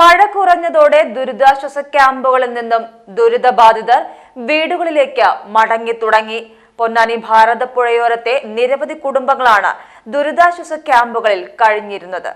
മഴ കുറഞ്ഞതോടെ ദുരിതാശ്വാസ ക്യാമ്പുകളിൽ നിന്നും ദുരിതബാധിതർ വീടുകളിലേക്ക് മടങ്ങി തുടങ്ങി. പൊന്നാനി ഭാരതപ്പുഴയോരത്തെ നിരവധി കുടുംബങ്ങളാണ് ദുരിതാശ്വാസ ക്യാമ്പുകളിൽ കഴിഞ്ഞിരുന്നത്.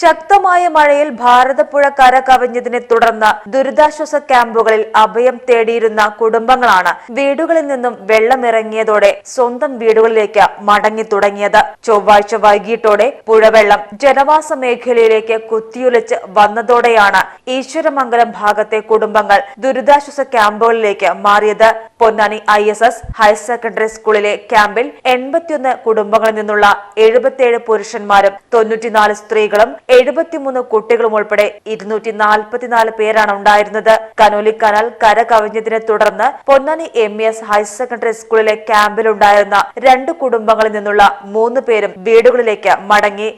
ശക്തമായ മഴയിൽ ഭാരതപ്പുഴ കര കവിഞ്ഞതിനെ തുടർന്ന് ദുരിതാശ്വാസ ക്യാമ്പുകളിൽ അഭയം തേടിയിരുന്ന കുടുംബങ്ങളാണ് വീടുകളിൽ നിന്നും വെള്ളമിറങ്ങിയതോടെ സ്വന്തം വീടുകളിലേക്ക് മടങ്ങി തുടങ്ങിയത്. ചൊവ്വാഴ്ച വൈകിട്ടോടെ പുഴവെള്ളം ജനവാസ മേഖലയിലേക്ക് കുത്തിയൊലിച്ച് വന്നതോടെയാണ് ഈശ്വരമംഗലം ഭാഗത്തെ കുടുംബങ്ങൾ ദുരിതാശ്വാസ ക്യാമ്പുകളിലേക്ക് മാറിയത്. Ponnani I S S higher secondary സ്കൂളിലെ ക്യാമ്പിൽ എൺപത്തിയൊന്ന് കുടുംബങ്ങളിൽ നിന്നുള്ള എഴുപത്തിയേഴ് പുരുഷന്മാരും തൊണ്ണൂറ്റിനാല് സ്ത്രീകളും എഴുപത്തിമൂന്ന് കുട്ടികളും ഉൾപ്പെടെ ഇരുന്നൂറ്റി നാൽപ്പത്തിനാല് പേരാണ് ഉണ്ടായിരുന്നത്. കനോലി കനാൽ കര കവിഞ്ഞതിനെ തുടർന്ന് Ponnani M S higher secondary സ്കൂളിലെ ക്യാമ്പിലുണ്ടായിരുന്ന രണ്ട് കുടുംബങ്ങളിൽ നിന്നുള്ള മൂന്ന് പേരും വീടുകളിലേക്ക് മടങ്ങി.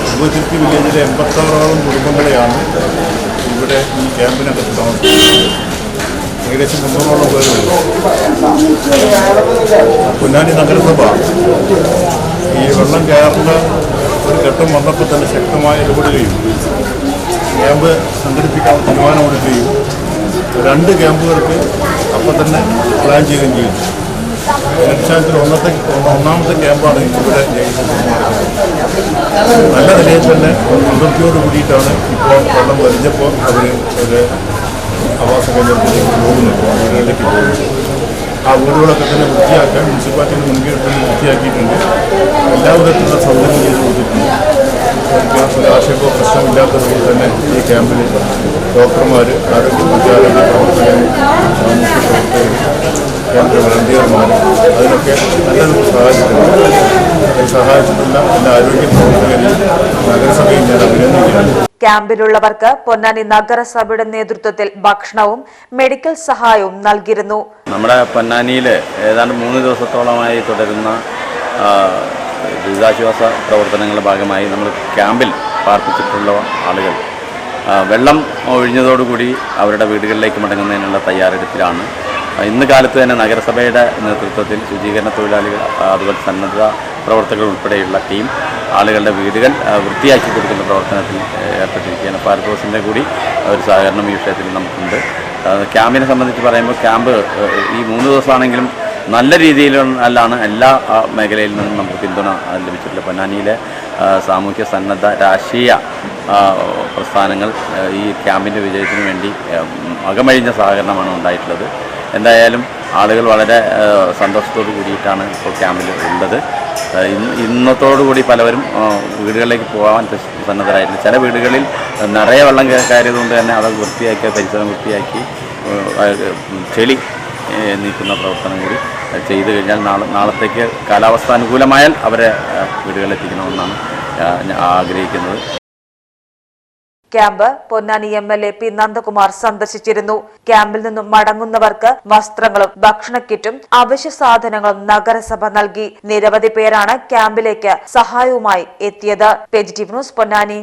ഏകദേശം മുന്നൂറോളം പേര് വരും പൊന്നാനി നഗരസഭ ഈ വെള്ളം കയറുന്ന ഒരു ഘട്ടം വന്നപ്പോൾ തന്നെ ശക്തമായി ഇടപെടുകയും ക്യാമ്പ് സംഘടിപ്പിക്കാൻ തീരുമാനമെടുക്കുകയും രണ്ട് ക്യാമ്പുകൾക്ക് അപ്പം തന്നെ പ്ലാൻ ചെയ്യുകയും ചെയ്തു. അടിസ്ഥാനത്തിൽ ഒന്നത്തെ ഒന്നാമത്തെ ക്യാമ്പാണ് ഇവിടെ നല്ല നിലയിൽ തന്നെ അതിർത്തിയോട് കൂടിയിട്ടാണ് ഇപ്പോൾ വെള്ളം വലിഞ്ഞപ്പോൾ അവർ ഒരു ആവാസ കേന്ദ്രത്തിലേക്ക് പോകുന്നത് വീടുകളിലേക്ക് പോകുന്നത്. വീടുകളൊക്കെ തന്നെ വൃത്തിയാക്കാൻ മുനിസിപ്പാലിറ്റിയുടെ മുൻകൈ വൃത്തിയാക്കിയിട്ടുണ്ട്. എല്ലാ വിധത്തിലുള്ള സൗകര്യം ചെയ്ത് കൊടുത്തിട്ടുണ്ട്. അവർക്ക് പ്രശ്നമില്ലാത്ത രീതിയിൽ തന്നെ ഈ ക്യാമ്പിൽ ഡോക്ടർമാർ ആരോഗ്യ മറ്റാരോഗ്യ പ്രവർത്തകർ കേന്ദ്ര വളണ്ടിയർമാർ അതിനൊക്കെ നല്ലൊരു സഹായിച്ചിട്ടുണ്ട് സഹായിച്ചിട്ടുള്ള എല്ലാ ആരോഗ്യ പ്രവർത്തകരെയും ക്യാമ്പിലുള്ളവർക്ക് പൊന്നാനി നഗരസഭയുടെ നേതൃത്വത്തിൽ ഭക്ഷണവും മെഡിക്കൽ സഹായവും നൽകിയിരുന്നു. നമ്മുടെ പൊന്നാനിയിൽ ഏതാണ്ട് മൂന്ന് ദിവസത്തോളമായി തുടരുന്ന ദുരിതാശ്വാസ പ്രവർത്തനങ്ങളുടെ ഭാഗമായി നമ്മൾ ക്യാമ്പിൽ പാർപ്പിച്ചിട്ടുള്ള ആളുകൾ. വെള്ളം ഒഴിഞ്ഞതോടുകൂടി അവരുടെ വീടുകളിലേക്ക് മടങ്ങുന്നതിനുള്ള തയ്യാറെടുപ്പിലാണ്. ഇന്ന് കാലത്ത് തന്നെ നഗരസഭയുടെ നേതൃത്വത്തിൽ ശുചീകരണ തൊഴിലാളികൾ അതുപോലെ സന്നദ്ധ പ്രവർത്തകർ ഉൾപ്പെടെയുള്ള ടീം ആളുകളുടെ വീടുകൾ വൃത്തിയാക്കി കൊടുക്കുന്ന പ്രവർത്തനത്തിൽ ഏർപ്പെട്ടിരിക്കുകയാണ്. ഫയർഫോഴ്സിന്റെ കൂടി ഒരു സഹകരണം ഈ വിഷയത്തിൽ നമുക്കുണ്ട്. ക്യാമ്പിനെ സംബന്ധിച്ച് പറയുമ്പോൾ ക്യാമ്പ് ഈ മൂന്ന് ദിവസമാണെങ്കിലും നല്ല രീതിയിലാണ് എല്ലാ മേഖലയിൽ നിന്നും നമുക്ക് പിന്തുണ ലഭിച്ചിട്ടുള്ള ലഭിച്ചിട്ടുള്ളത് പൊന്നാനിയിലെ സാമൂഹ്യ സന്നദ്ധ രാഷ്ട്രീയ പ്രസ്ഥാനങ്ങൾ ഈ ക്യാമ്പിന്റെ വിജയത്തിന് വേണ്ടി അകമഴിഞ്ഞ സഹകരണമാണ് ഉണ്ടായിട്ടുള്ളത്. എന്തായാലും ആളുകൾ വളരെ സന്തോഷത്തോടു കൂടിയിട്ടാണ് ഇപ്പോൾ ക്യാമ്പിൽ ഉള്ളത്. ഇന്നത്തോടുകൂടി പലവരും വീടുകളിലേക്ക് പോകാൻ സന്നദ്ധരായിട്ടുണ്ട് ചില വീടുകളിൽ നിറയെ വെള്ളം കയറിയത് കയറിയതുകൊണ്ട് തന്നെ അത് വൃത്തിയാക്കി പരിസരം വൃത്തിയാക്കി ചെളി നീക്കുന്ന പ്രവർത്തനം കൂടി ചെയ്തു കഴിഞ്ഞാൽ നാളെ നാളത്തേക്ക് കാലാവസ്ഥ അനുകൂലമായാൽ അവരെ വീടുകളിലെത്തിക്കണമെന്നാണ് ആഗ്രഹിക്കുന്നത്. Camp Ponnani M L A P Nandakumar സന്ദർശിച്ചിരുന്നു. ക്യാമ്പിൽ നിന്നും മടങ്ങുന്നവർക്ക് വസ്ത്രങ്ങളും ഭക്ഷണ കിറ്റും അവശ്യ സാധനങ്ങളും നഗരസഭ നൽകി. നിരവധി പേരാണ് ക്യാമ്പിലേക്ക് സഹായവുമായി എത്തിയത്. Positive news Ponnani.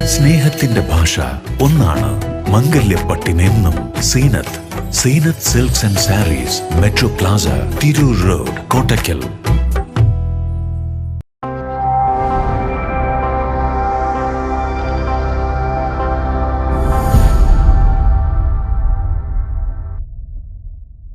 സ്നേഹത്തിന്റെ ഭാഷ ഒന്നാണ് മംഗല്യപ്പട്ടിനെന്നും Zeenath. Zeenath silks and sarees metro plaza Tirur road Kottakkal.